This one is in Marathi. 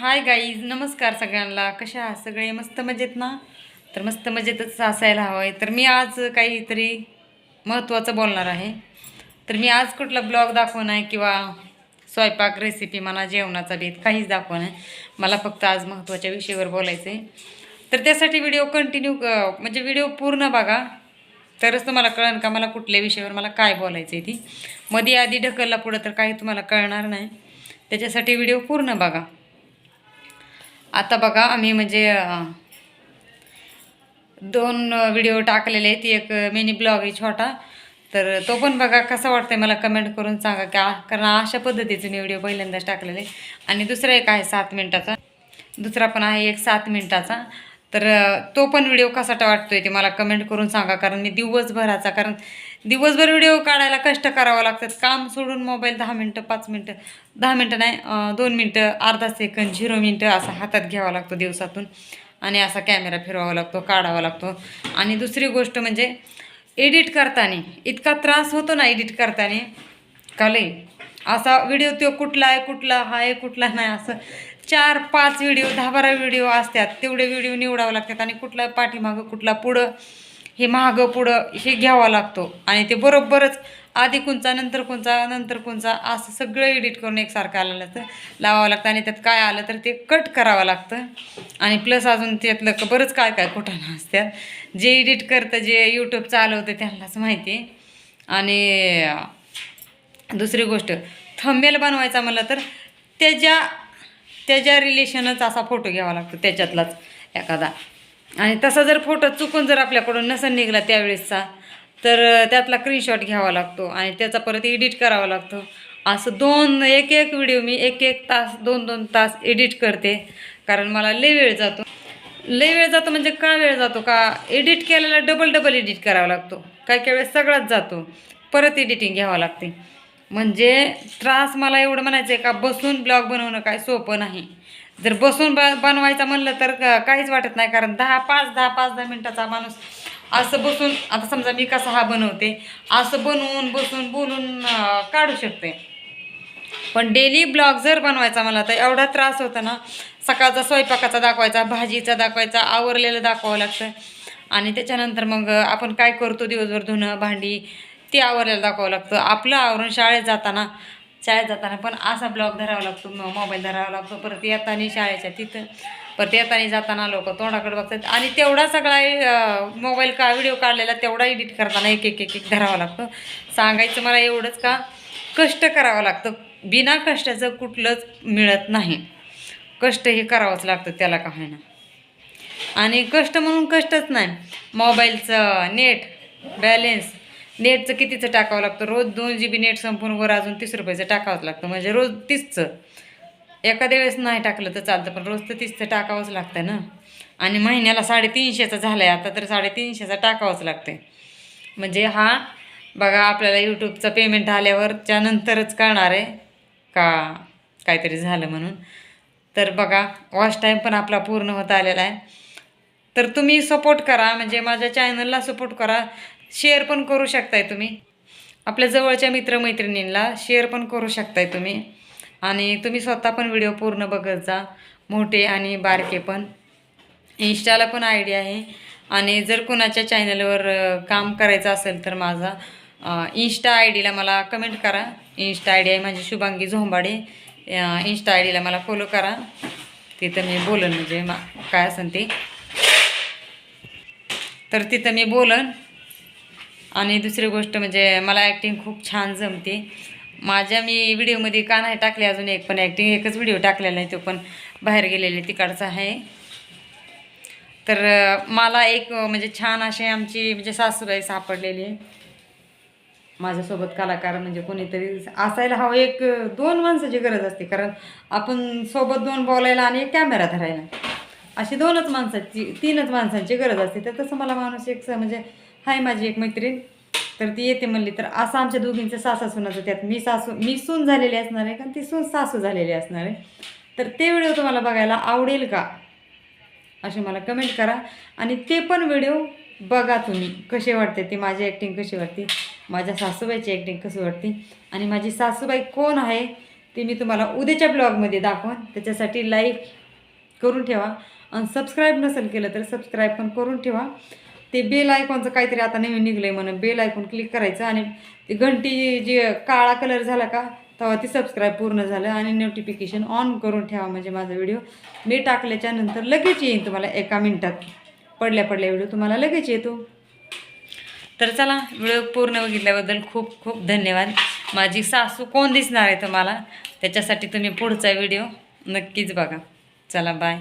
हाय गाईज नमस्कार सगळ्यांना. कशा आहात? सगळे मस्त मजेत ना? तर मस्त मजेतच असायला हवं आहे तर मी आज काहीतरी महत्त्वाचं बोलणार आहे. तर मी आज कुठला ब्लॉग दाखवणार आहे किंवा स्वयंपाक रेसिपी मला जेवणाचा बेत काहीच दाखवणार आहे. मला फक्त आज महत्त्वाच्या विषयावर बोलायचं आहे तर त्यासाठी व्हिडिओ कंटिन्यू म्हणजे व्हिडिओ पूर्ण बघा. तरच तुम्हाला कळेल का मला कुठल्या विषयावर मला काय बोलायचं आहे ती. मध्ये आधी ढकलला पुढं तर काही तुम्हाला कळणार नाही. त्याच्यासाठी व्हिडिओ पूर्ण बघा. आता बघा आम्ही म्हणजे दोन व्हिडिओ टाकलेले आहेत. एक मिनी ब्लॉग आहे छोटा. तर तो पण बघा कसा वाटतंय मला कमेंट करून सांगा. का? कारण अशा पद्धतीचे मी व्हिडिओ पहिल्यांदाच टाकलेले. आणि दुसरा एक आहे सात मिनिटाचा. दुसरा पण आहे एक सात मिनिटाचा. तर तो पण व्हिडिओ कसा वाटतो आहे ते मला कमेंट करून सांगा. कारण मी दिवसभराचा कारण दिवसभर व्हिडिओ काढायला कष्ट करावं लागतात. काम सोडून मोबाईल दहा मिनटं पाच मिनटं दहा मिनटं नाही दोन मिनटं अर्धा सेकंद झिरो मिनटं असा हातात घ्यावा लागतो दिवसातून. आणि असा कॅमेरा फिरवावा लागतो काढावा लागतो. आणि दुसरी गोष्ट म्हणजे एडिट करताना इतका त्रास होतो ना एडिट करताना. का लई? असा व्हिडिओ तो कुठला आहे कुठला हा आहे कुठला नाही असं चार पाच व्हिडिओ दहा बारा व्हिडिओ असतात. तेवढे व्हिडिओ निवडावं लागतात आणि कुठला पाठीमागं कुठला पुढं हे मागं पुढं हे घ्यावा लागतो. आणि ते बरोबरच आधी कोणचा नंतर कोणचा नंतर कोणचा असं सगळं एडिट करून एकसारखं आलेलं तर लावावं लागतं आणि त्यात काय आलं तर ते कट करावं लागतं. आणि प्लस अजून त्यातलं क- बरंच काय काय कुठं असतात जे एडिट करतं जे यूट्यूब चालवतं त्यांनाच माहिती. आणि दुसरी गोष्ट थंबेल बनवायचा म्हटलं तर त्याच्या त्याच्या रिलेशनच असा फोटो घ्यावा लागतो त्याच्यातलाच एखादा. आणि तसा जर फोटो चुकून जर आपल्याकडून नसन निघला त्यावेळेसचा तर त्यातला स्क्रीनशॉट घ्यावा लागतो आणि त्याचा परत एडिट करावा लागतो. असं दोन एक एक व्हिडिओ मी एक एक तास दोन दोन तास एडिट करते कारण मला लय वेळ जातो. लय वेळ जातो म्हणजे का वेळ जातो? का एडिट केलेला डबल डबल एडिट करावा लागतो. काही काही वेळेस सगळाच जातो. परत एडिटिंग घ्यावं लागते. म्हणजे त्रास मला एवढं म्हणायचं आहे का बसून ब्लॉग बनवणं काय सोपं नाही. जर बसून ब बनवायचं म्हणलं तर काहीच वाटत नाही कारण दहा पाच दहा पाच दहा मिनटाचा माणूस असं बसून आता समजा मी कसा हा बनवते असं बनवून बसून बोलून काढू शकते. पण डेली ब्लॉग जर बनवायचा मला तर एवढा त्रास होता ना सकाळचा स्वयंपाकाचा दाखवायचा भाजीचा दाखवायचा आवरलेलं दाखवावं लागतं. आणि त्याच्यानंतर मग आपण काय करतो दिवसभर धुणं भांडी ते आवरलेलं दाखवावं लागतं. आपलं आवरून शाळेत जाताना शाळेत जाताना पण असा ब्लॉग धरावा लागतो. मोबाईल धरावा लागतो. परत येताना शाळेच्या तिथं परत येताना जाताना लोक तोंडाकडे बघतात. आणि तेवढा सगळा मोबाईल का व्हिडिओ काढलेला तेवढा एडिट करताना एक एक एक एक धरावा लागतो. सांगायचं मला एवढंच का कष्ट करावं लागतं. बिना कष्टाचं कुठलंच मिळत नाही. कष्ट हे करावंच लागतं त्याला का होईना आणि कष्ट म्हणून कष्टच नाही. मोबाईलचं नेट बॅलेन्स नेटचं कितीचं टाकावं लागतं? रोज दोन जी बी नेट संपून वर अजून तीस रुपयाचं टाकावंच लागतं. म्हणजे रोज तीसचं. एखाद्या वेळेस नाही टाकलं तर चालतं पण रोज तर तीसचं टाकावंच लागतं ना. आणि महिन्याला साडेतीनशेचा झालं आहे आता तर साडेतीनशेचा टाकावंच लागतं म्हणजे हा बघा आपल्याला यूट्यूबचं पेमेंट आल्यावर नंतरच कळणार आहे का काहीतरी झालं म्हणून. तर बघा वॉच टाईम पण आपला पूर्ण होत आलेला आहे. तर तुम्ही सपोर्ट करा म्हणजे माझ्या चॅनलला सपोर्ट करा. शेअर पण करू शकताय तुम्ही. आपल्या जवळच्या मित्रमैत्रिणींना शेअर पण करू शकताय तुम्ही. आणि तुम्ही स्वतः पण व्हिडिओ पूर्ण बघत जा. मोठे आणि बारके पण. इन्स्टाला पण आय डी आहे. आणि जर कोणाच्या चॅनलवर काम करायचं असेल तर माझा इन्स्टा आय डीला मला कमेंट करा. इन्स्टा आय डी आहे माझी शुभांगी झोंबाडे. इन्स्टा आय डीला मला फॉलो करा. तिथं मी बोलन म्हणजे मा काय असेल ते. तर तिथं मी बोलन. आणि दुसरी गोष्ट म्हणजे मला ॲक्टिंग खूप छान जमते. माझ्या मी व्हिडिओमध्ये का नाही टाकले अजून एक पण ॲक्टिंग एकच व्हिडिओ टाकलेला आहे तो पण बाहेर गेलेले तिकडचा आहे. तर मला एक म्हणजे छान अशी आमची म्हणजे सासूबाई सापडलेली माझ्यासोबत कलाकार म्हणजे कोणीतरी असायला हवं एक दोन माणसाची गरज असते. कारण आपण सोबत दोन बोलायला आणि एक कॅमेरा धरायला. अशी दोनच माणसाची तीनच माणसांची गरज असते. तर तसं मला माणूस एक स- म्हणजे हाय माझी एक मैत्रीण. तर ती येते म्हणली तर असं आमच्या दोघींचं सासा सुनाचं त्यात मी सासू मी सून झालेली असणार आहे कारण ती सून सासू झालेली असणार आहे. तर ते व्हिडिओ तुम्हाला बघायला आवडेल का? असे मला कमेंट करा. आणि ते पण व्हिडिओ बघा तुम्ही. कसे वाटते ते? माझी ॲक्टिंग कशी वाटते? माझ्या सासूबाईची ॲक्टिंग कशी वाटते? आणि माझी सासूबाई कोण आहे? ते मी तुम्हाला उद्याच्या ब्लॉगमध्ये दाखवन. त्याच्यासाठी लाईक करून ठेवा. आणि सबस्क्राईब नसेल केलं तर सबस्क्राईब पण करून ठेवा. ते बेल आयकॉनचं काहीतरी आता नवीन निघलं आहे म्हणून बेल आयकॉन क्लिक करायचं आणि ते घंटी जे काळा कलर झाला का तेव्हा ती सबस्क्राईब पूर्ण झालं आणि नोटिफिकेशन ऑन करून ठेवा म्हणजे माझा व्हिडिओ मी टाकल्याच्या नंतर लगेच येईन तुम्हाला एका मिनटात. पडल्या पडल्या व्हिडिओ तुम्हाला लगेच येतो. तर चला व्हिडिओ पूर्ण बघितल्याबद्दल खूप खूप धन्यवाद. माझी सासू कोण दिसणार आहे तुम्हाला? त्याच्यासाठी तुम्ही पुढचा व्हिडिओ नक्कीच बघा. चला बाय